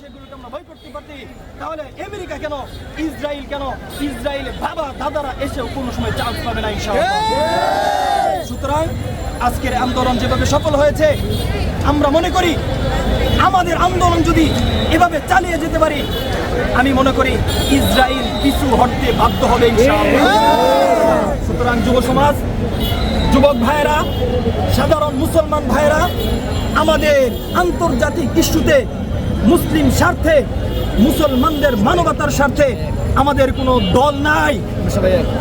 সেগুলোকে আমরা ভয় করতে পারতি। তাহলে আমেরিকা কেন? ইসরায়েল কেন? ইসরায়েল বাবা দাদারা এসেও কোনো সময় চান্স পাবে না ইনশাআল্লাহ। সুতরাং আজকের আন্দোলন যেভাবে সফল হয়েছে আমরা মনে করি আমাদের আন্দোলন যদি এভাবে চালিয়ে যেতে পারি আমি মনে করি ইসরায়েল পিছু হটতে বাধ্য হবে সুতরাং যুব সমাজ যুবক ভাইয়েরা সাধারণ মুসলমান ভাইয়েরা আমাদের আন্তর্জাতিক ইস্যুতে মুসলিম স্বার্থে মুসলমানদের মানবতার স্বার্থে আমাদের কোনো দল নাই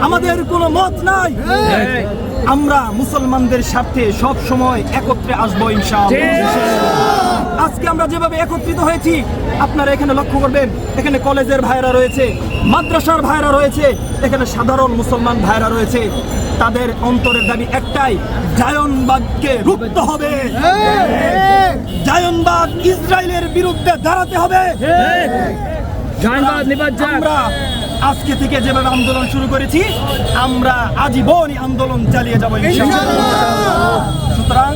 আমাদের কোনো মত নাই। আমরা মুসলমানদের স্বার্থে সব সময় একত্রে আসব ইনশাআল্লাহ। আজকে আমরা যেভাবে একত্রিত হয়েছি আপনারা এখানে লক্ষ্য করবেন এখানে কলেজের ভাইরা রয়েছে মাদ্রাসার ভাইরা রয়েছে এখানে সাধারণ মুসলমান ভাইরা রয়েছে। তাদের অন্তরের দাবি একটাই জায়নবাদকে রুখতে হবে। জায়নবাদ ইসরায়েলের বিরুদ্ধে দাঁড়াতে হবে। আমরা আজকে থেকে যেভাবে আন্দোলন শুরু করেছি আমরা আজীবন এই আন্দোলন চালিয়ে যাব সুতরাং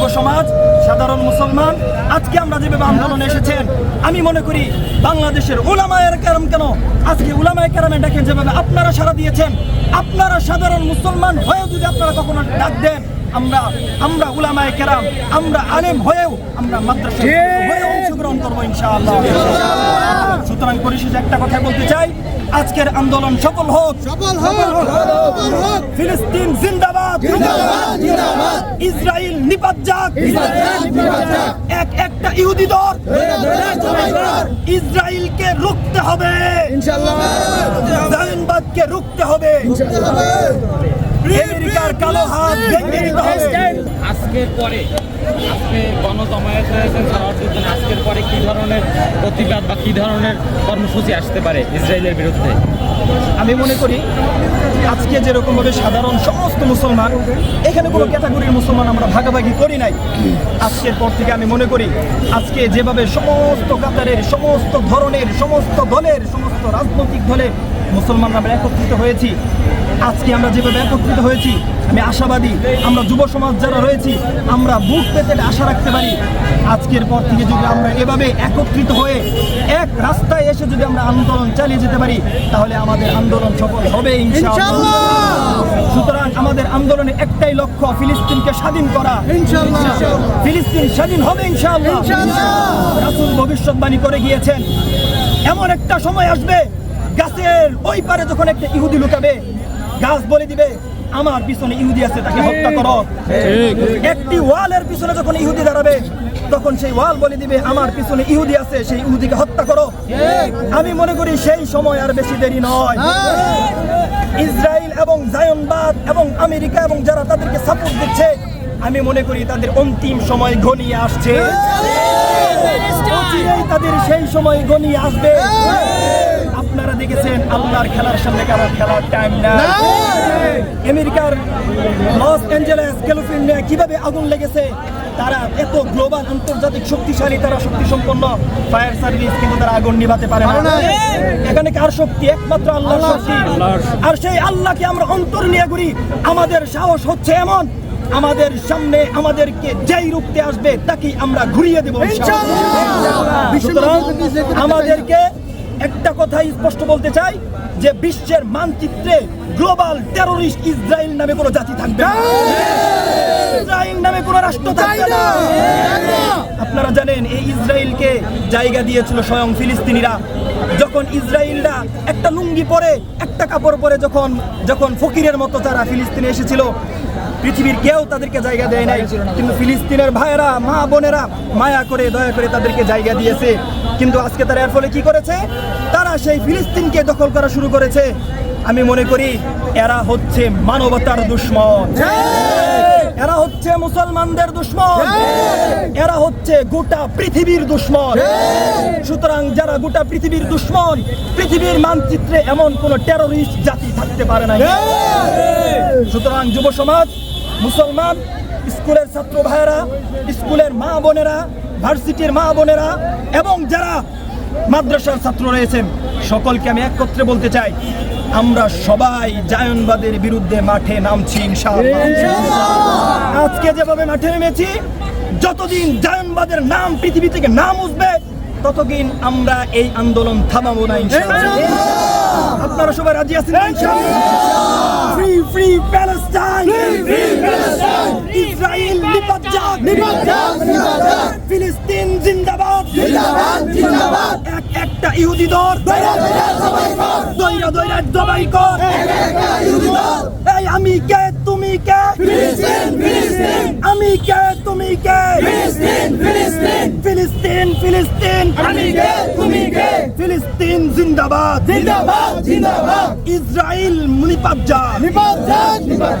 যুব সমাজ সাধারণ মুসলমান আজকে আমরা যেভাবে আন্দোলনে এসেছেন আমি মনে করি বাংলাদেশের উলামায়ের কেরাম কেন? আজকে উলামায়ে কেরামে দেখেন যেভাবে আপনারা সারা দিয়েছেন আপনারা সাধারণ মুসলমান হয়েও যদি আপনারা কখনো ডাক দেন আমরা আমরা উলামায় কেরাম আমরা আলেম হয়েও আমরা মাদ্রাসা হয়েও অংশগ্রহণ করব ইনশাআল্লাহ। সুতরাং পরিশেষে একটা কথা বলতে চাই আজকের আন্দোলন সফল হোক। সফল হোক ফিলিস্তিন জিন্দাবাদ। ইসরায়েল নিপাত যাক। এক একটা ইহুদি ধরে ইসরায়েলকে রুখতে হবে। ইনশাআল্লাহ। রুখতে হবে। আমেরিকার কালো হাত আজকের পরে আজকে গণজমায়েত হয়েছেন শরণার্থীর আজকের পরে কি ধরনের প্রতিবাদ বা কি ধরনের কর্মসূচি আসতে পারে ইসরায়েলের বিরুদ্ধে? আমি মনে করি আজকে যেরকম ভাবে সাধারণ সমস্ত মুসলমান এখানে কোনো ক্যাটাগরির মুসলমান আমরা ভাগাভাগি করি নাই। আজকের পর থেকে আমি মনে করি আজকে যেভাবে সমস্ত কাতারের সমস্ত ধরনের সমস্ত দলের সমস্ত রাজনৈতিক দলের মুসলমানরা আমরা একত্রিত হয়েছি আজকে আমরা যেভাবে একত্রিত হয়েছি আমি আশাবাদী আমরা যুব সমাজ যারা রয়েছি আমরা বুক পেতে আশা রাখতে পারি। আজকের পর থেকে যদি আমরা এভাবে একত্রিত হয়ে এক রাস্তায় এসে যদি আমরা আন্দোলন চালিয়ে যেতে পারি তাহলে আমাদের আন্দোলন সফল হবে সুতরাং আমাদের আন্দোলনের একটাই লক্ষ্য ফিলিস্তিনকে স্বাধীন করা। ফিলিস্তিন স্বাধীন হবে ইনশাআল্লাহ! রাসূল ভবিষ্যৎবাণী করে গিয়েছেন এমন একটা সময় আসবে গাছের ওই পারে যখন একটা ইহুদি লুকাবে গাছ বলে দিবে আমার পিছনে ইহুদি আছে তাকে হত্যা করো। একটি ওয়ালের পিছনে যখন ইহুদি দাঁড়াবে তখন সেই ওয়াল বলে দিবে আমার পিছনে ইহুদি আছে সেই ইহুদিকে হত্যা করো। আমি মনে করি সেই সময় আর বেশি দেরি নয়। ইসরায়েল এবং জায়নবাদ এবং আমেরিকা এবং যারা তাদেরকে সাপোর্ট দিচ্ছে আমি মনে করি তাদের অন্তিম সময় ঘনিয়ে আসছে। তাদের সেই সময় ঘনিয়ে আসবে। আপনারা দেখেছেন আল্লাহর খেলার সামনে কারোর খেলার টাইম না। আমেরিকার লস অ্যাঞ্জেলেস ক্যালিফোর্নিয়া কীভাবে আগুন লেগেছে তারা এত গ্লোবাল আন্তর্জাতিক শক্তিশালী তারা শক্তি সম্পন্ন ফায়ার সার্ভিস কিন্তু তারা আগুন নিভাতে পারে না। এখানে কার শক্তি? একমাত্র আল্লাহর শক্তি। আর সেই আল্লাহকে আমরা অন্তর নিয়ে ঘুরি। আমাদের সাহস হচ্ছে এমন। আমাদের সামনে আমাদেরকে যেই রূপতে আসবে তাকেই আমরা ঘুরিয়ে দেবো আমাদেরকে একটা কথাই স্পষ্ট বলতে চাই যে বিশ্বের মানচিত্রে গ্লোবাল টেরোরিস্ট ইসরায়েল নামে কোনো জাতি থাকবে না। ইসরায়েল নামে কোনো রাষ্ট্র থাকবে না। আপনারা জানেন, এই ইসরায়েলকে জায়গা দিয়েছিল স্বয়ং ফিলিস্তিনিরা। যখন ইসরায়েলরা একটা লুঙ্গি পরে, একটা কাপড় পরে যখন যখন ফকিরের মতো তারা ফিলিস্তিনে এসেছিল পৃথিবীর কেউ তাদেরকে জায়গা দেয় নাই। কিন্তু ফিলিস্তিনের ভাইয়েরা মা বোনেরা মায়া করে দয়া করে তাদেরকে জায়গা দিয়েছে। কিন্তু আজকে তারা এর ফলে কি করেছে? তারা সেই ফিলিস্তিনকে দখল করা শুরু করেছে। আমি মনে করি এরা হচ্ছে মানবতার দুশ্মন। এরা হচ্ছে মুসলমানদের দুশ্মন। এরা হচ্ছে গোটা পৃথিবীর দুশ্মন। সুতরাং যারা গোটা পৃথিবীর দুশ্মন পৃথিবীর মানচিত্রে এমন কোন টেরোরিস্ট জাতি থাকতে পারে না সুতরাং যুব সমাজ মুসলমান স্কুলের ছাত্র ভাইয়েরা স্কুলের মা বোনেরা ভার্সিটির মা বোনেরা এবং যারা মাদ্রাসার ছাত্র রয়েছেন সকলকে আমি একত্রে বলতে চাই আমরা সবাই জায়নবাদের বিরুদ্ধে মাঠে নামছি আজকে যেভাবে মাঠে নেমেছি যতদিন জায়নবাদের নাম পৃথিবী থেকে নাম উঠবে ততদিন আমরা এই আন্দোলন থামাবো না আপনারা সবাই রাজি আছেন free Palestine free Palestine Israel নিপাত নিপাত যাক, নিপাত যাক। ফিলিস্তিন জিন্দাবাদ জিন্দাবাদ, জিন্দাবাদ। এক একটা ইহুদি দর দৈরা দৈরা সবাই কর। দৈরা দৈরা জবাই কর একটা ইহুদি দল। এই আমি কে তুমি কে ফিলিস্তিন, ফিলিস্তিন। আমি কে তুমি কে ফিলিস্তিন, ফিলিস্তিন। ফিলিস্তিন ফিলিস্তিন আমি কে, তুমি কে? ফিলিস্তিন জিন্দাবাদ জিন্দাবাদ, জিন্দাবাদ। ইসরায়েল মুনিপাত যা নিপাত নিপাত।